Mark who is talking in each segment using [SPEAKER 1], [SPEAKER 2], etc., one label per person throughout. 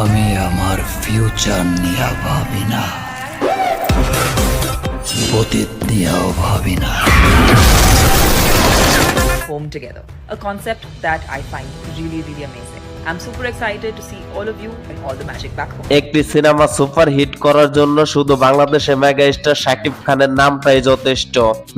[SPEAKER 1] আমি আমার ফিউচার নিয়ে ভাবি না অতীত নিয়েও ভাবি না
[SPEAKER 2] home together. A concept that I find really, really amazing. I'm super excited to see all of you and all the magic back home.
[SPEAKER 3] একটি সিনেমা সুপার হিট করার জন্য শুধু বাংলাদেশে মেগা শাকিব খানের নামটাই যথেষ্ট।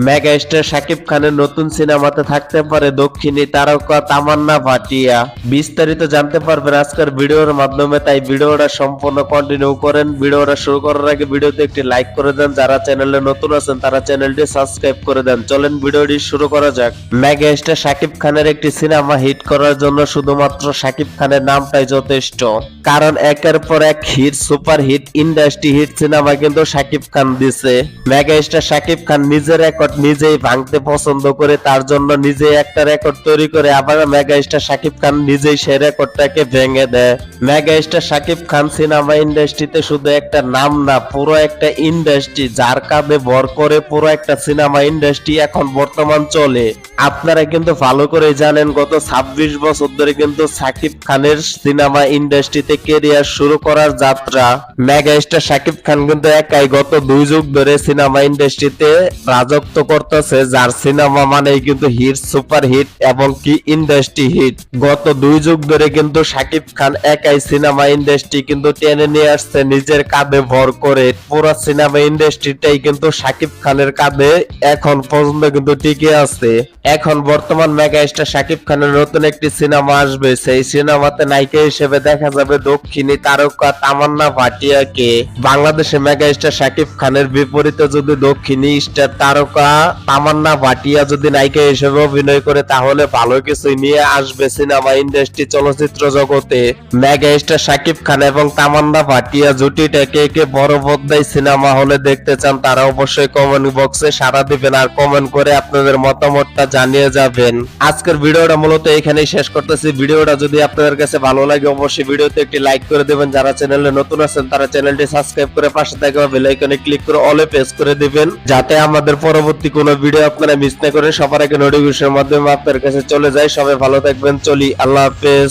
[SPEAKER 3] মেগা শাকিব খানের নতুন সিনেমাতে থাকতে পারে দক্ষিণী তারকা তামান্না ভাটিয়া। বিস্তারিত জানতে পারবেন আজকের ভিডিওর মাধ্যমে, তাই ভিডিওটা সম্পূর্ণ কন্টিনিউ করেন। ভিডিওটা শুরু করার আগে ভিডিওতে একটি লাইক করে দেন। যারা চ্যানেলে নতুন আছেন, তারা চ্যানেলটি সাবস্ক্রাইব করে দেন। চলেন ভিডিওটি শুরু করা যাক। মেগা স্টার শাকিব খানের একটি সিনেমা হিট করার জন্য শুধুমাত্র শাকিব খানের নামটাই যথেষ্ট। কারণ একের পর এক hit super hit industry hit cinema কিন্তু শাকিব খান দিছে। মেগা স্টার শাকিব খান নিজের রেকর্ড নিজেই ভাঙতে পছন্দ করে, তার জন্য নিজেই একটা রেকর্ড তৈরি করে, আবার মেগা স্টার শাকিব খান নিজেই সেই রেকর্ডটাকে ভেঙে দেয়। Mega star Shakib Khan cinema ইন্ডাস্ট্রিতে শুধু একটা নাম না, পুরো একটা ইন্ডাস্ট্রি যার কাঁধে ভর করে পুরো একটা সিনেমা ইন্ডাস্ট্রি এখন বর্তমান চলে। আপনারা কিন্তু ভালো করে জানেন, গত ছাব্বিশ বছর ধরে কিন্তু সাকিব খানের সিনেমা ইন্ডাস্ট্রিতে কেরিয়ার শুরু করার যাত্রা। মেগা স্টার সাকিব খান কিন্তু একাই গত দুই যুগ ধরে সিনেমা ইন্ডাস্ট্রিতে রাজত্ব করতেছে, যার সিনেমা মানেই কিন্তু হিট সুপার হিট এবং কি ইন্ডাস্ট্রি হিট। গত দুই যুগ ধরে কিন্তু সাকিব খান একাই সিনেমা ইন্ডাস্ট্রি কিন্তু টেনে নিয়ে আসছে, নিজের কাঁধে ভর করে। পুরো সিনেমা ইন্ডাস্ট্রিটাই কিন্তু সাকিব খানের কাঁধে এখন পর্যন্ত কিন্তু টিকে আছে। এখন বর্তমান মেগা স্টার সাকিব খানের নতুন একটি সিনেমা আসবে, সেই সিনেমাতে নায়িকা হিসেবে দেখা যাবে দক্ষিণী তারকা তামান্না ভাটিয়াকে। বাংলাদেশে মেগা স্টার সাকিব খানের বিপরীতে যদি দক্ষিণী স্টার তারকা তামান্না ভাটিয়া যদি নায়িকা হিসেবে অভিনয় করে, তাহলে ভালো কিছু নিয়ে আসবে সিনেমা ইন্ডাস্ট্রি চলচ্চিত্র জগতে। মেগা স্টার সাকিব খান এবং তামান্না ভাটিয়া জুটিটাকে কে বড় পর্দায় সিনেমা হলে দেখতে চান, তারা অবশ্যই কমেন্ট বক্সে সাড়া দিবেন আর কমেন্ট করে আপনাদের মতামতটা জানিয়ে যাবেন। আজকের ভিডিওটা মূলত এখানেই শেষ করতেছি। ভিডিওটা যদি আপনাদের কাছে ভালো লাগে অবশ্যই ভিডিওতে একটি লাইক করে দেবেন। যারা চ্যানেলে নতুন আছেন, তারা চ্যানেলটি সাবস্ক্রাইব করে পাশে থাকা বেল আইকনে ক্লিক করে অলে প্রেস করে দিবেন, যাতে আমাদের পরবর্তী কোনো ভিডিও আপনারা মিস না করেন। সবার আগে নোটিফিকেশনের মাধ্যমে আপনাদের কাছে চলে যায় সবাই ভালো থাকবেন, চলি। আল্লাহ হাফেজ।